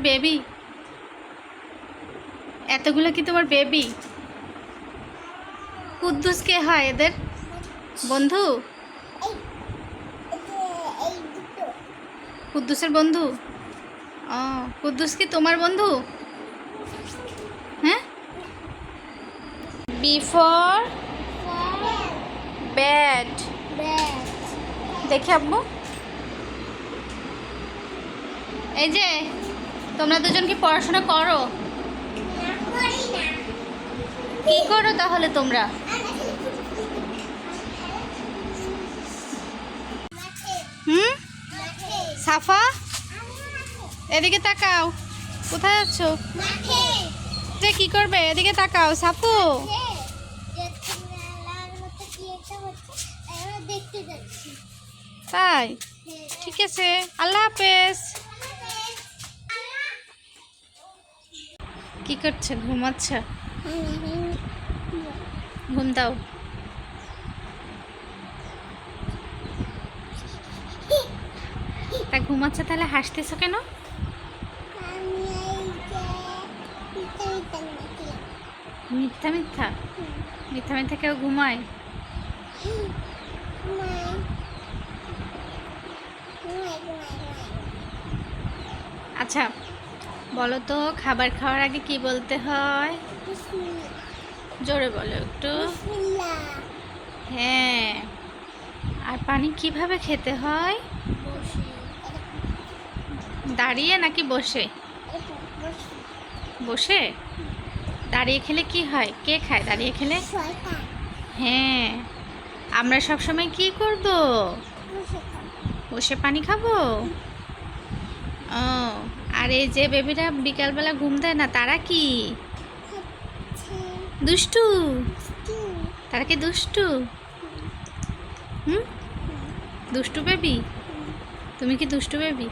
Baby এতগুলো কি তোমার বেবি কুদ্দুস কে হয় এদের? বন্ধু? কুদ্দুসের বন্ধু? ও, কুদ্দুস কি তোমার বন্ধু? হ্যাঁ? বিফোর ফর ব্যাড দেখে আব্বু। এই যে তোমরা দুজন কি পড়াশোনা করো। কি করো তাহলে তোমরা? হুম? সাফা? এদিকে তাকাও। কোথায় যাচ্ছ যে কি করবে? এদিকে তাকাও সাপু তাই? ঠিক আছে, আল্লাহ হাফেজ। কি করছে ঘুমাচ্ছে? ঘুম দাও। তা ঘুমাচ্ছে তাহলে হাসতেছো কেন? মিথ্যা মিথ্যা? মিথ্যা মিথ্যা কেউ ঘুমায়? আচ্ছা বলো তো খাবার খাওয়ার আগে কি বলতে হয়? জোরে বলো একটু। হ্যাঁ। আর পানি কীভাবে খেতে হয়? দাঁড়িয়ে নাকি বসে? বসে। দাঁড়িয়ে খেলে কি হয়? কে খায় দাঁড়িয়ে খেলে? হ্যাঁ। আমরা সবসময় কি করব? বসে বসে পানি খাব? ও আর এই যে বেবিরা বিকালবেলা ঘুম দেয় না তারা কি? দুষ্টু? তারা কি দুষ্টু? হুম? দুষ্টু বেবি? তুমি কি দুষ্টু বেবি?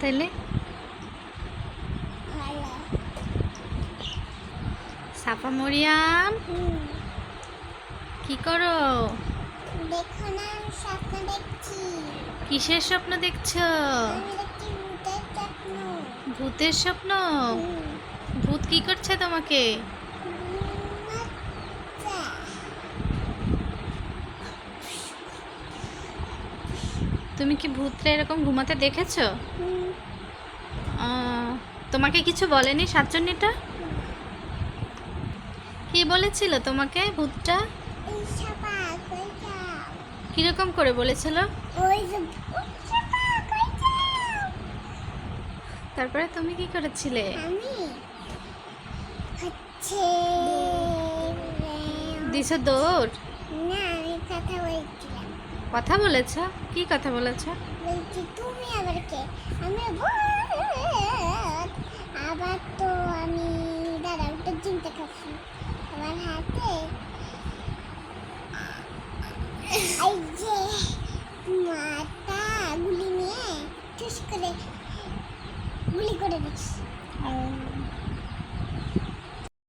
তাইলে? ভালো। সাফা মরিয়াম? কি করো? কিসের স্বপ্ন দেখছি ভূতের স্বপ্ন। ভূত কি করছে তোমাকে? তুমি কি ভূতরা এরকম ঘুমাতে দেখেছ? তোমাকে কিছু বলেনি সাতজনীটা? কি বলেছিল তোমাকে ভূতটা? কীরকম করে বলেছিল? তারপরে তুমি কি করেছিলে? আমি হচ্ছে দিছো দৌড়? না আমি কথা বলছিলাম। কথা বলেছ? কি কথা বলেছ? বলছি তুমি আবার কে? আমি আবার তো